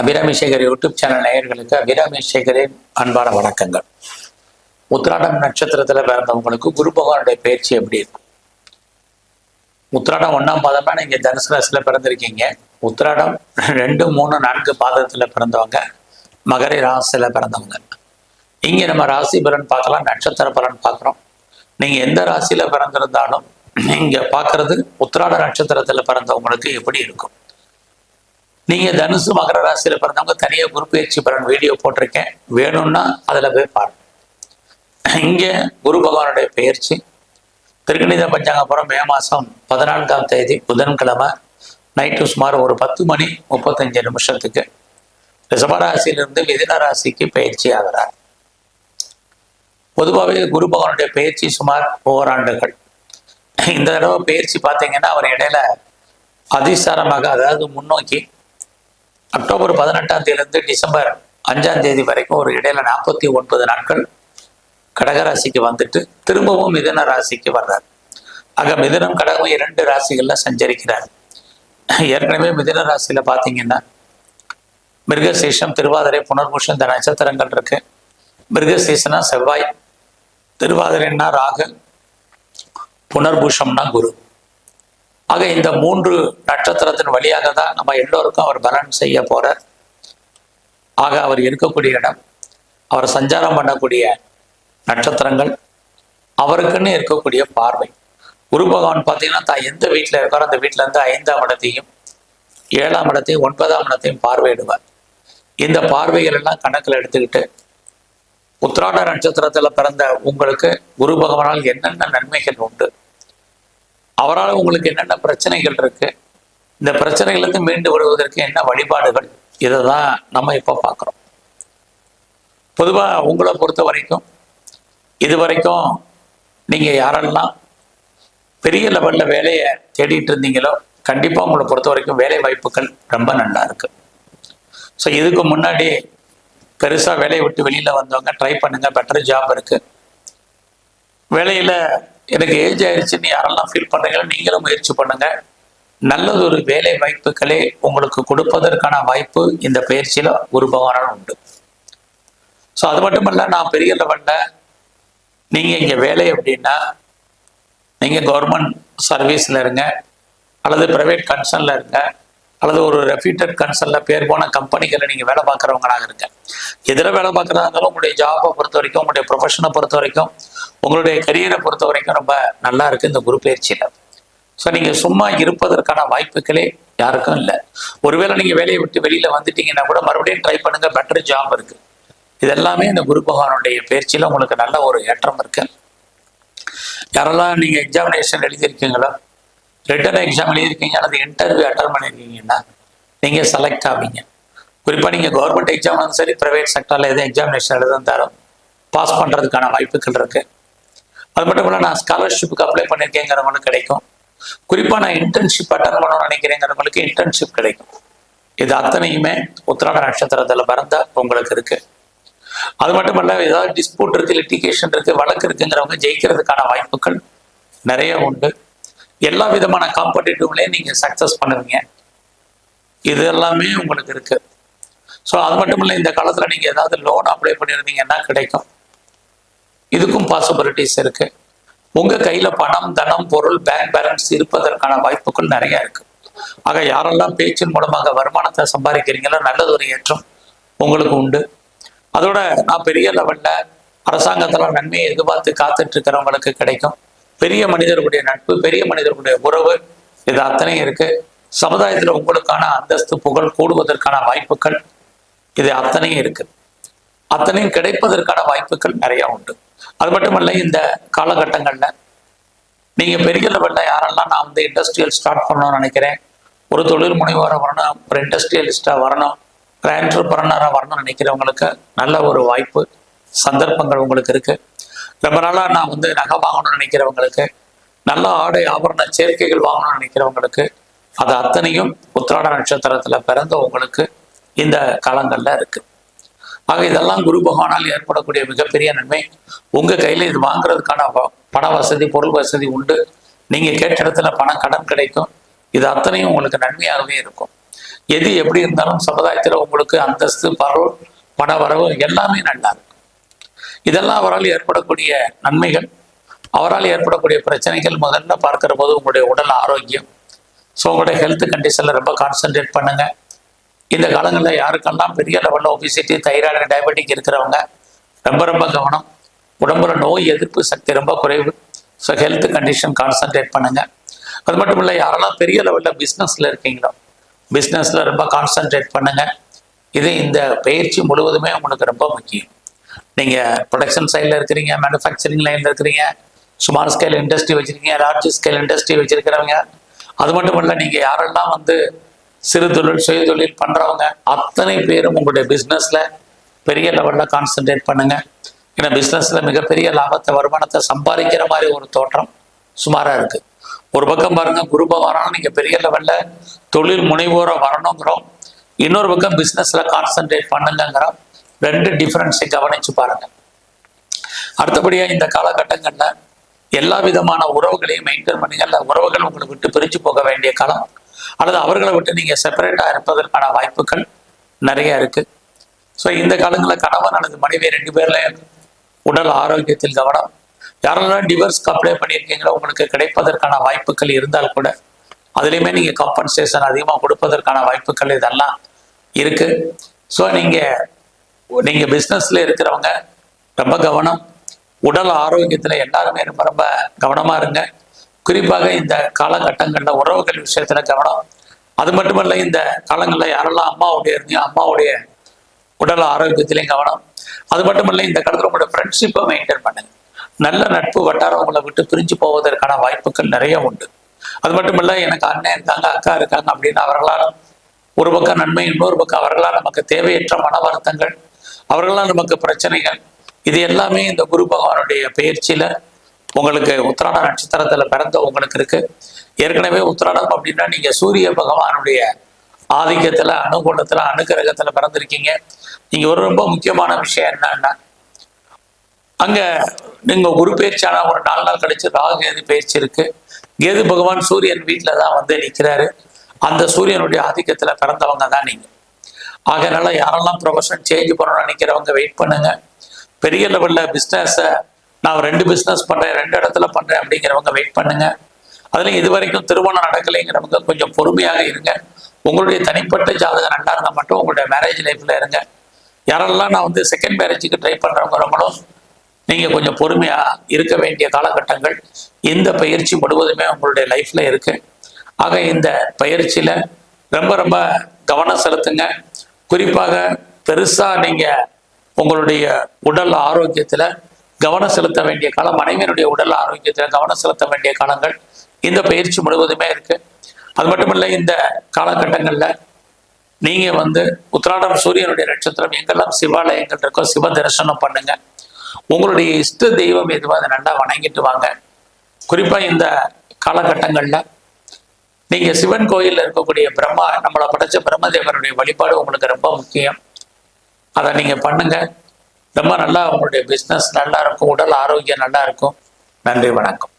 Abirami Sekar YouTube channel நேயர்களுக்கு அபிராமி சேகரின் அன்பான வணக்கங்கள். உத்ராடம் நட்சத்திரத்துல பிறந்தவங்களுக்கு குரு பகவானுடைய பயிற்சி எப்படி இருக்கும் உத்ராடம் ஒண்ணாம் பாதம்னா நீங்க தனுசு ராசியில் பிறந்திருக்கீங்க. உத்ராடம் ரெண்டு மூணு நான்கு பாதத்தில் பிறந்தவங்க மகரி ராசியில் பிறந்தவங்க. இங்கே நம்ம ராசி பலன் பார்க்கலாம் நட்சத்திர பலன் பார்க்குறோம். நீங்க எந்த ராசியில பிறந்திருந்தாலும் நீங்க பார்க்குறது உத்ராட நட்சத்திரத்துல பிறந்தவங்களுக்கு எப்படி இருக்கும்? நீங்க தனுசு மகர ராசியில பிறந்தவங்க தனியா குரு பயிற்சி பலன் வீடியோ போட்டிருக்கேன். வேணும்னா அதுல போய் பாருங்க. இங்க குரு பகவானுடைய பயிற்சி திருக்கணித பஞ்சாங்கப்புறம் மே மாசம் பதினான்காம் தேதி புதன்கிழமை. நைட்டு சுமார் ஒரு பத்து மணி முப்பத்தஞ்சு நிமிஷத்துக்கு. ரிஷபராசியிலிருந்து மிதின ராசிக்கு பயிற்சி ஆகிறார். பொதுவாகவே குரு பகவானுடைய பயிற்சி சுமார் ஓராண்டுகள். இந்த தடவை பயிற்சி பார்த்தீங்கன்னா அவர் இடையில அதிசாரமாக அதாவது முன்னோக்கி அக்டோபர் பதினெட்டாம் தேதியிலிருந்து டிசம்பர் அஞ்சாம் தேதி வரைக்கும் ஒரு இடையில நாற்பத்தி ஒன்பது நாட்கள் கடகராசிக்கு வந்துட்டு திரும்பவும் மிதன ராசிக்கு வர்றார். ஆக மிதனம் கடகம் இரண்டு ராசிகள்ல சஞ்சரிக்கிறார். ஏற்கனவே மிதன ராசியில பாத்தீங்கன்னா மிருகசீஷம் திருவாதிரை புனர்பூஷம் இந்த நட்சத்திரங்கள் இருக்கு. மிருகசீசனா செவ்வாய் திருவாதிரைன்னா ராகு புனர்பூஷம்னா குரு. ஆக இந்த மூன்று நட்சத்திரத்தின் வழியாக தான் நம்ம எல்லோருக்கும் அவர் பலன் செய்ய போறார். ஆக அவர் இருக்கக்கூடிய இடம் அவர் சஞ்சாரம் பண்ணக்கூடிய நட்சத்திரங்கள் அவருக்குன்னு இருக்கக்கூடிய பார்வை. குரு பகவான் பார்த்தீங்கன்னா தான் எந்த வீட்டில் இருக்காரோ அந்த வீட்டில இருந்து ஐந்தாம் இடத்தையும் ஏழாம் இடத்தையும் ஒன்பதாம் இடத்தையும் பார்வையிடுவார். இந்த பார்வைகள் எல்லாம் கணக்கில் எடுத்துக்கிட்டு உத்திராட நட்சத்திரத்துல பிறந்த உங்களுக்கு குரு பகவானால் என்னென்ன நன்மைகள் உண்டு? அவரால் உங்களுக்கு என்னென்ன பிரச்சனைகள் இருக்கு? இந்த பிரச்சனைகளுக்கு மீண்டு வருவதற்கு என்ன வழிபாடுகள்? இதை தான் நம்ம இப்போ பார்க்குறோம். பொதுவாக உங்களை பொறுத்த வரைக்கும் இது வரைக்கும் நீங்கள் யாரெல்லாம் பெரிய லெவலில் வேலையை தேடிட்டு இருந்தீங்களோ கண்டிப்பாக உங்களை பொறுத்த வரைக்கும் வேலை வாய்ப்புகள் ரொம்ப நல்லா இருக்கு. ஸோ இதுக்கு முன்னாடி பெருசாக வேலையை விட்டு வெளியில் வந்தவங்க ட்ரை பண்ணுங்கள் பெட்டர் ஜாப் இருக்குது வேலையில் எனக்கு ஏஜ் ஆயிடுச்சுன்னு யாரெல்லாம் ஃபீல் பண்ணுறீங்களோ நீங்களும் முயற்சி பண்ணுங்க. நல்லது ஒரு வேலை வாய்ப்புகளே உங்களுக்கு கொடுப்பதற்கான வாய்ப்பு இந்த பயிற்சியில் குரு உண்டு. ஸோ அது மட்டும் இல்லை நான் பெரிய லெவலில் நீங்கள் இங்கே வேலை அப்படின்னா நீங்கள் கவர்மெண்ட் சர்வீஸில் இருங்க அல்லது ப்ரைவேட் கன்சர்னில் இருங்க அல்லது ஒரு ரெப்யூட்டட் கன்சர்னில் பேர் போன கம்பெனிகளில் நீங்கள் வேலை பார்க்குறவங்களாக இருங்க. எதில் வேலை பார்க்குறதா இருந்தாலும் உங்களுடைய ஜாபை பொறுத்த வரைக்கும் உங்களுடைய ப்ரொஃபஷனை பொறுத்த வரைக்கும் உங்களுடைய கரியரை பொறுத்த வரைக்கும் ரொம்ப நல்லா இருக்குது இந்த குரு பயிற்சியில். ஸோ நீங்கள் சும்மா இருப்பதற்கான வாய்ப்புகளே யாருக்கும் இல்லை. ஒருவேளை நீங்கள் வேலையை விட்டு வெளியில் வந்துட்டீங்கன்னா கூட மறுபடியும் ட்ரை பண்ணுங்க பெட்டர் ஜாப் இருக்குது இதெல்லாமே இந்த குரு பகவானுடைய பயிற்சியில் உங்களுக்கு நல்ல ஒரு ஏற்றம் இருக்கு. யாரெல்லாம் நீங்கள் எக்ஸாமினேஷன் எழுதியிருக்கீங்களோ ரிட்டன் எக்ஸாம் எழுதியிருக்கீங்க அல்லது இன்டர்வியூ அட்டன் பண்ணியிருக்கீங்கன்னா நீங்கள் செலக்ட் ஆவீங்க. குறிப்பாக நீங்கள் கவர்மெண்ட் எக்ஸாம்னாலும் சரி ப்ரைவேட் செக்டரில் எதுவும் எக்ஸாமினேஷன் எழுதுந்தாலும் பாஸ் பண்ணுறதுக்கான வாய்ப்புகள் இருக்குது அது மட்டும் இல்லை நான் ஸ்காலர்ஷிப்புக்கு அப்ளை பண்ணியிருக்கேங்கிறவங்களுக்கு கிடைக்கும். குறிப்பாக நான் இன்டர்ன்ஷிப் அட்டன் பண்ணணும்னு நினைக்கிறேங்கிறவங்களுக்கு இன்டர்ன்ஷிப் கிடைக்கும். இது அத்தனையுமே உத்தராட நட்சத்திரத்தில் பிறந்த உங்களுக்கு இருக்கு. அது மட்டும் இல்ல ஏதாவது டிஸ்பியூட் இருக்கு லிட்டிகேஷன் இருக்கு வழக்கு இருக்குங்கிறவங்க ஜெயிக்கிறதுக்கான வாய்ப்புகள் நிறைய உண்டு. எல்லா விதமான காம்படிட்டிவ்லையும் நீங்க சக்சஸ் பண்ணுவீங்க. இது எல்லாமே உங்களுக்கு இருக்கு. ஸோ அது மட்டும் இல்லை இந்த காலத்தில் நீங்கள் ஏதாவது லோன் அப்ளை பண்ணியிருந்தீங்கன்னா கிடைக்கும். இதுக்கும் பாசிபிலிட்டிஸ் இருக்கு. உங்க கையில பணம் தனம் பொருள் பேங்க் பேலன்ஸ் இருப்பதற்கான வாய்ப்புகள் நிறைய இருக்கு. ஆக யாரெல்லாம் பேச்சின் மூலமாக வருமானத்தை சம்பாதிக்கிறீங்களோ நல்லது ஒரு ஏற்றம் உங்களுக்கு உண்டு. அதோட நான் பெரிய லெவல்ல அரசாங்கத்துல நன்மையை எதிர்பார்த்து காத்துட்டு இருக்கிறவங்களுக்கு கிடைக்கும். பெரிய மனிதர்களுடைய நட்பு பெரிய மனிதர்களுடைய உறவு இது அத்தனையும் இருக்கு. சமுதாயத்துல உங்களுக்கான அந்தஸ்து புகழ் கூடுவதற்கான வாய்ப்புகள் இது அத்தனையும் இருக்குது அத்தனையும் கிடைப்பதற்கான வாய்ப்புகள் நிறைய உண்டு. அது மட்டுமல்ல இந்த காலகட்டங்களில் நீங்க பெரிய லெவலில் யாரெல்லாம் நான் வந்து இண்டஸ்ட்ரியல் ஸ்டார்ட் பண்ணணும்னு நினைக்கிறேன் ஒரு தொழில் முனைவராக வரணும் ஒரு இண்டஸ்ட்ரியலிஸ்டாக வரணும் ஒரு ஆண்டர்பிரனராக வரணும்னு நினைக்கிறவங்களுக்கு நல்ல ஒரு வாய்ப்பு சந்தர்ப்பங்கள் உங்களுக்கு இருக்கு. ரொம்ப நாளாக நான் வந்து நகை வாங்கணும்னு நினைக்கிறவங்களுக்கு நல்ல ஆடை ஆபரண சேர்க்கைகள் வாங்கணும்னு நினைக்கிறவங்களுக்கு அது அத்தனையும் உத்திராட நட்சத்திரத்தில் பிறந்த உங்களுக்கு இந்த காலங்களில் இருக்குது ஆக இதெல்லாம் குரு பகவானால் ஏற்படக்கூடிய மிகப்பெரிய நன்மை. உங்க கையில இது வாங்குறதுக்கான பண வசதி பொருள் வசதி உண்டு. நீங்க கேட்ட இடத்துல பணம் கடன் கிடைக்கும். இது அத்தனையும் உங்களுக்கு நன்மையாகவே இருக்கும். எது எப்படி இருந்தாலும் சமுதாயத்தில் உங்களுக்கு அந்தஸ்து பரவல் பண வரவு எல்லாமே நல்லா இருக்கும். இதெல்லாம் அவரால் ஏற்படக்கூடிய நன்மைகள் அவரால் ஏற்படக்கூடிய பிரச்சனைகள் முதல்ல பார்க்கிற போது உங்களுடைய உடல் ஆரோக்கியம். ஸோ உங்களுடைய ஹெல்த் கண்டிஷனில் ரொம்ப கான்சென்ட்ரேட் பண்ணுங்க. இந்த காலங்களில் யாருக்கெல்லாம் பெரிய லெவலில் ஒபிசிட்டி தைராய்டு டயபெட்டிக் இருக்கிறவங்க ரொம்ப ரொம்ப கவனம். உடம்புல நோய் எதிர்ப்பு சக்தி ரொம்ப குறைவு. ஸோ ஹெல்த் கண்டிஷன் கான்சென்ட்ரேட் பண்ணுங்க. அது மட்டும் இல்லை யாரெல்லாம் பெரிய லெவலில் பிஸ்னஸில் இருக்கீங்களோ பிஸ்னஸில் ரொம்ப கான்சென்ட்ரேட் பண்ணுங்க. இது இந்த பயிற்சி முழுவதுமே உங்களுக்கு ரொம்ப முக்கியம். நீங்கள் ப்ரொடக்ஷன் சைடில் இருக்கிறீங்க மேனுஃபேக்சரிங் லைனில் இருக்கிறீங்க ஸ்மால் ஸ்கேல் இண்டஸ்ட்ரி வச்சுருக்கீங்க லார்ஜ் ஸ்கேல் இண்டஸ்ட்ரி வச்சுருக்கிறவங்க. அது மட்டும் இல்லை நீங்கள் யாரெல்லாம் வந்து சிறு தொழில் சுய தொழில் பண்ணுறவங்க அத்தனை பேரும் உங்களுடைய பிஸ்னஸில் பெரிய லெவலில் கான்சென்ட்ரேட் பண்ணுங்க. ஏன்னா பிஸ்னஸில் மிகப்பெரிய லாபத்தை வருமானத்தை சம்பாதிக்கிற மாதிரி ஒரு தோற்றம் சுமாராக இருக்குது ஒரு பக்கம் பாருங்க குரு பகவானாலும் நீங்கள் பெரிய லெவலில் தொழில் முனைவோரை வரணுங்கிறோம். இன்னொரு பக்கம் பிஸ்னஸில் கான்சென்ட்ரேட் பண்ணுங்கிறோம் ரெண்டு டிஃப்ரென்ஸை கவனிச்சு பாருங்க. அடுத்தபடியாக இந்த காலகட்டங்களில் எல்லா விதமான உறவுகளையும் மெயின்டைன் பண்ணுங்க. இல்லை உறவுகள் உங்களை விட்டு பிரிஞ்சு போக வேண்டிய காலம் அல்லது அவர்களை விட்டு நீங்கள் செப்பரேட்டாக இருப்பதற்கான வாய்ப்புகள் நிறைய இருக்கு. ஸோ இந்த காலங்களில் கணவன் அல்லது மனைவி ரெண்டு பேர்லையும் உடல் ஆரோக்கியத்தில் கவனம். யாரெல்லாம் டிவர்ஸ்க்கு அப்ளை பண்ணியிருக்கீங்களோ உங்களுக்கு கிடைப்பதற்கான வாய்ப்புகள் இருந்தால் கூட அதுலேயுமே நீங்கள் காம்பன்சேஷன் அதிகமாக கொடுப்பதற்கான வாய்ப்புகள் இதெல்லாம் இருக்கு. ஸோ நீங்கள் நீங்கள் பிஸ்னஸில் இருக்கிறவங்க ரொம்ப கவனம். உடல் ஆரோக்கியத்தில் எல்லாருமே ரொம்ப ரொம்ப கவனமாக இருங்க. குறிப்பாக இந்த காலகட்டங்களில் உறவுகள் விஷயத்தில் கவனம். அது மட்டுமல்ல இந்த காலங்களில் யாரெல்லாம் அம்மாவுடைய இருந்தீங்க அம்மாவுடைய உடல் ஆரோக்கியத்திலையும் கவனம். அது மட்டுமல்ல இந்த காலத்தில் உங்களோட ஃப்ரெண்ட்ஷிப்பை மெயின்டைன் பண்ணுங்க. நல்ல நட்பு வட்டாரம் உங்களை விட்டு பிரிஞ்சு போவதற்கான வாய்ப்புகள் நிறைய உண்டு. அது மட்டுமல்ல எனக்கு அண்ணன் இருக்காங்க அக்கா இருக்காங்க அப்படின்னு அவர்களால் ஒரு பக்கம் நன்மை இன்னொரு பக்கம் அவர்களால் நமக்கு தேவையற்ற மன வருத்தங்கள் அவர்களால் நமக்கு பிரச்சனைகள் இது எல்லாமே இந்த குரு பகவானுடைய பயிற்சியில உங்களுக்கு உத்திராட நட்சத்திரத்துல பிறந்த உங்களுக்கு இருக்கு. ஏற்கனவே உத்திராடம் அப்படின்னா நீங்க சூரிய பகவானுடைய ஆதிக்கத்துல அனுகூலத்துல அனுகிரகத்துல பிறந்திருக்கீங்க. நீங்க ஒரு ரொம்ப முக்கியமான விஷயம் என்னன்னா அங்க நீங்க குரு பயிற்சியான ஒரு நாலு நாள் கழிச்சு ராகு கேது பயிற்சி இருக்கு. கேது பகவான் சூரியன் வீட்டில தான் வந்து நிற்கிறாரு அந்த சூரியனுடைய ஆதிக்கத்துல பிறந்தவங்க தான் நீங்க. ஆகையினால யாரெல்லாம் ப்ரொஃபஷன் சேஞ்ச் பண்ணணும்னு நினைக்கிறவங்க வெயிட் பண்ணுங்க. பெரிய லெவல்ல பிஸ்னஸை நான் ரெண்டு பிஸ்னஸ் பண்றேன் ரெண்டு இடத்துல பண்றேன் அப்படிங்கிறவங்க வெயிட் பண்ணுங்க. அதுலேயும் இது வரைக்கும் திருமணம் நடக்கலைங்கிறவங்க கொஞ்சம் பொறுமையாக இருங்க. உங்களுடைய தனிப்பட்ட ஜாதகம் நல்லா இருந்தால் மட்டும் உங்களுடைய மேரேஜ் லைஃப்ல இருங்க. யாரெல்லாம் நான் வந்து செகண்ட் மேரேஜுக்கு ட்ரை பண்றவங்களும் நீங்க கொஞ்சம் பொறுமையா இருக்க வேண்டிய காலகட்டங்கள் இந்த பயிற்சி முழுவதுமே உங்களுடைய லைஃப்ல இருக்கு. ஆக இந்த பயிற்சியில ரொம்ப ரொம்ப கவனம் செலுத்துங்க. குறிப்பாக பெருசா நீங்க உங்களுடைய உடல் ஆரோக்கியத்துல கவனம் செலுத்த வேண்டிய காலம் மனைவியினுடைய உடல் ஆரோக்கியத்தில் கவனம் செலுத்த வேண்டிய காலங்கள் இந்த பயிற்சி முழுவதுமே இருக்கு. அது மட்டுமல்ல இந்த காலகட்டங்கள்ல நீங்க வந்து உத்திராடம் சூரியனுடைய நட்சத்திரம் எங்கெல்லாம் சிவாலயங்கள் இருக்கோ சிவ தரிசனம் பண்ணுங்க. உங்களுடைய இஷ்ட தெய்வம் எதுவோ அதை நல்லா வணங்கிட்டு வாங்க. குறிப்பா இந்த காலகட்டங்கள்ல நீங்க சிவன் கோயிலில் இருக்கக்கூடிய பிரம்மா நம்மளை படைச்ச பிரம்மதேவனுடைய வழிபாடு உங்களுக்கு ரொம்ப முக்கியம். அதை நீங்க பண்ணுங்க. ரொம்ப நல்லா உங்களுடைய பிஸ்னஸ் நல்லா இருக்கும் உடல் ஆரோக்கியம் நல்லா இருக்கும். நன்றி வணக்கம்.